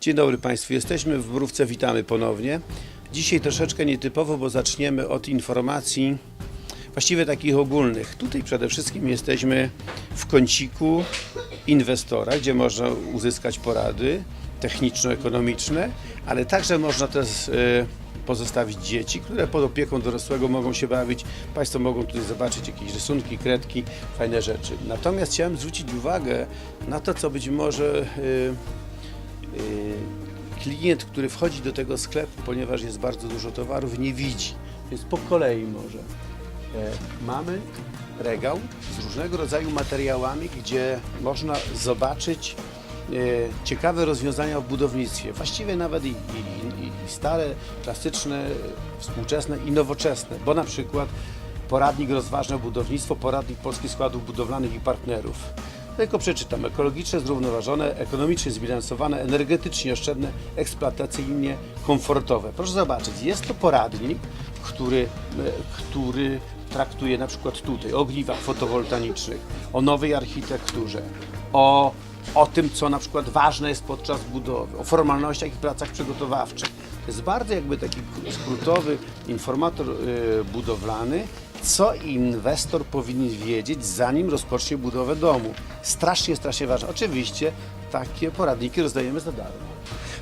Dzień dobry Państwu, jesteśmy w Mrówce, witamy ponownie. Dzisiaj troszeczkę nietypowo, bo zaczniemy od informacji właściwie takich ogólnych. Tutaj przede wszystkim jesteśmy w kąciku inwestora, gdzie można uzyskać porady techniczno-ekonomiczne, ale także można też e, pozostawić dzieci, które pod opieką dorosłego mogą się bawić. Państwo mogą tutaj zobaczyć jakieś rysunki, kredki, fajne rzeczy. Natomiast chciałem zwrócić uwagę na to, co być może e, y, klient, który wchodzi do tego sklepu, ponieważ jest bardzo dużo towarów, nie widzi. Więc po kolei może. E, Mamy regał z różnego rodzaju materiałami, gdzie można zobaczyć e, ciekawe rozwiązania w budownictwie. Właściwie nawet i, i, i stare, klasyczne, współczesne i nowoczesne, bo na przykład poradnik rozważne budownictwo, poradnik polskich składów budowlanych i partnerów. Tylko przeczytam. Ekologiczne, zrównoważone, ekonomicznie zbilansowane, energetycznie oszczędne, eksploatacyjnie komfortowe. Proszę zobaczyć, jest to poradnik, który, e, który traktuje na przykład tutaj o ogniwach fotowoltaicznych, o nowej architekturze, o, o tym, co na przykład ważne jest podczas budowy, o formalnościach i pracach przygotowawczych. To jest bardzo jakby taki skrótowy informator e, budowlany, co inwestor powinien wiedzieć, zanim rozpocznie budowę domu. Strasznie, strasznie ważne. Oczywiście takie poradniki rozdajemy za darmo.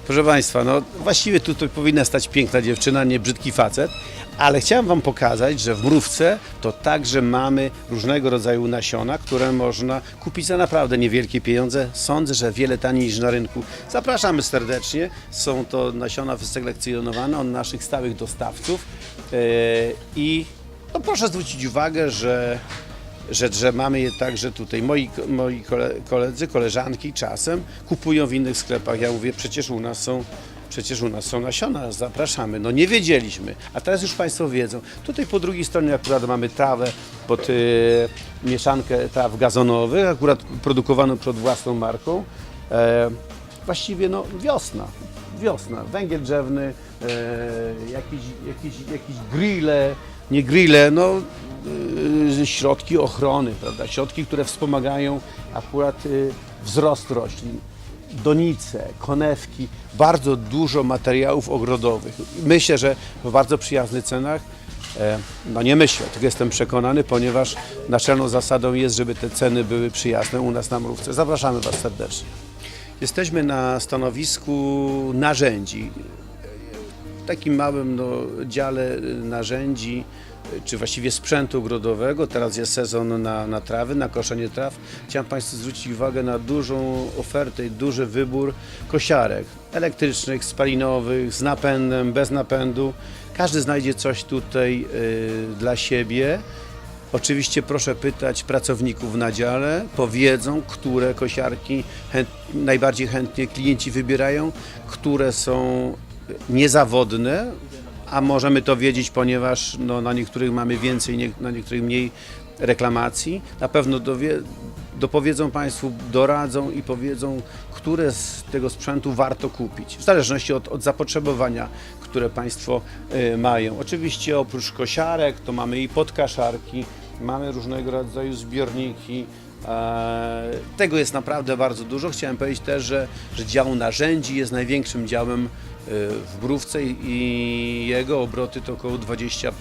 Proszę Państwa, no właściwie tutaj powinna stać piękna dziewczyna, nie brzydki facet, ale chciałem Wam pokazać, że w mrówce to także mamy różnego rodzaju nasiona, które można kupić za naprawdę niewielkie pieniądze. Sądzę, że wiele taniej niż na rynku. Zapraszamy serdecznie. Są to nasiona wyselekcjonowane od naszych stałych dostawców Yy, i no proszę zwrócić uwagę, że że, że mamy je także tutaj. Moi, moi kole, koledzy, koleżanki czasem kupują w innych sklepach. Ja mówię, przecież u nas są. Przecież u nas są nasiona, zapraszamy. No nie wiedzieliśmy, a teraz już Państwo wiedzą. Tutaj po drugiej stronie akurat mamy trawę pod y, mieszankę traw gazonowych, akurat produkowaną przed własną marką. E, właściwie no wiosna, wiosna, węgiel drzewny, e, jakieś, jakieś, jakieś grille, nie grille, no y, środki ochrony, prawda? Środki, które wspomagają akurat y, wzrost roślin. Donice, konewki, bardzo dużo materiałów ogrodowych. Myślę, że w bardzo przyjaznych cenach. E, No nie myślę, tylko jestem przekonany, ponieważ naczelną zasadą jest, żeby te ceny były przyjazne u nas na Mrówce. Zapraszamy Was serdecznie. Jesteśmy na stanowisku narzędzi takim małym no, dziale y, narzędzi, y, czy właściwie sprzętu ogrodowego. Teraz jest sezon na, na trawy, na koszenie traw. Chciałem Państwu zwrócić uwagę na dużą ofertę i duży wybór kosiarek elektrycznych, spalinowych, z napędem, bez napędu. Każdy znajdzie coś tutaj y, dla siebie. Oczywiście proszę pytać pracowników na dziale, powiedzą, które kosiarki chęt, najbardziej chętnie klienci wybierają, które są niezawodne, a możemy to wiedzieć, ponieważ no, na niektórych mamy więcej, nie, na niektórych mniej reklamacji. Na pewno dowie, dopowiedzą Państwu, doradzą i powiedzą, które z tego sprzętu warto kupić, w zależności od, od zapotrzebowania, które Państwo y, mają. Oczywiście oprócz kosiarek to mamy i podkaszarki, mamy różnego rodzaju zbiorniki, Tego jest naprawdę bardzo dużo. Chciałem powiedzieć też, że, że dział narzędzi jest największym działem e, w Mrówce i jego obroty to około 20%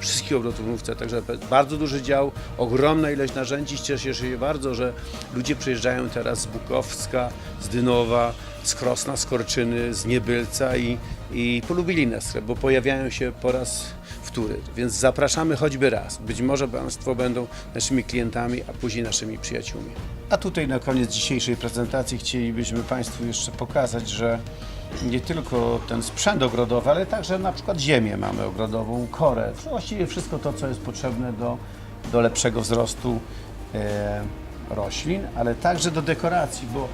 wszystkich obrotów w Mrówce. Także bardzo duży dział, ogromna ilość narzędzi. Cieszę się bardzo, że ludzie przyjeżdżają teraz z Bukowska, z Dynowa, z Krosna, z Korczyny, z Niebylca i, i polubili nasz bo pojawiają się po raz wtóry. Więc zapraszamy choćby raz. Być może Państwo będą naszymi klientami, a później naszymi przyjaciółmi. A tutaj na koniec dzisiejszej prezentacji chcielibyśmy Państwu jeszcze pokazać, że nie tylko ten sprzęt ogrodowy, ale także na przykład ziemię mamy ogrodową, korę, właściwie wszystko to, co jest potrzebne do, do lepszego wzrostu e, roślin, ale także do dekoracji, bo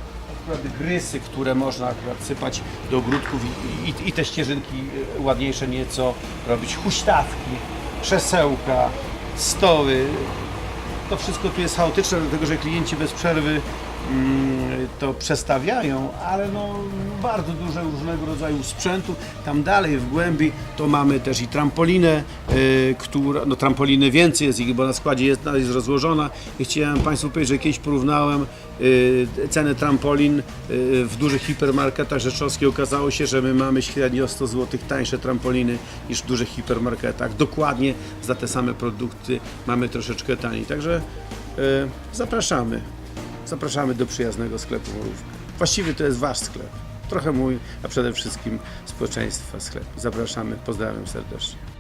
akurat grysy, które można akurat sypać do ogródków i, i, i te ścieżynki ładniejsze nieco robić, huśtawki, krzesełka, stoły. To wszystko tu jest chaotyczne, dlatego że klienci bez przerwy to przestawiają, ale no bardzo dużo różnego rodzaju sprzętu. Tam dalej w głębi to mamy też i trampolinę, y, która, no trampoliny więcej jest ich, bo na składzie jest, jest rozłożona. I chciałem Państwu powiedzieć, że kiedyś porównałem y, cenę trampolin y, w dużych hipermarketach rzeczowskich. Okazało się, że my mamy średnio o 100 zł tańsze trampoliny niż w dużych hipermarketach. Dokładnie za te same produkty mamy troszeczkę taniej. Także zapraszamy. Zapraszamy do przyjaznego sklepu Morówka. Właściwie to jest Wasz sklep. Trochę mój, a przede wszystkim społeczeństwa sklep. Zapraszamy, pozdrawiam serdecznie.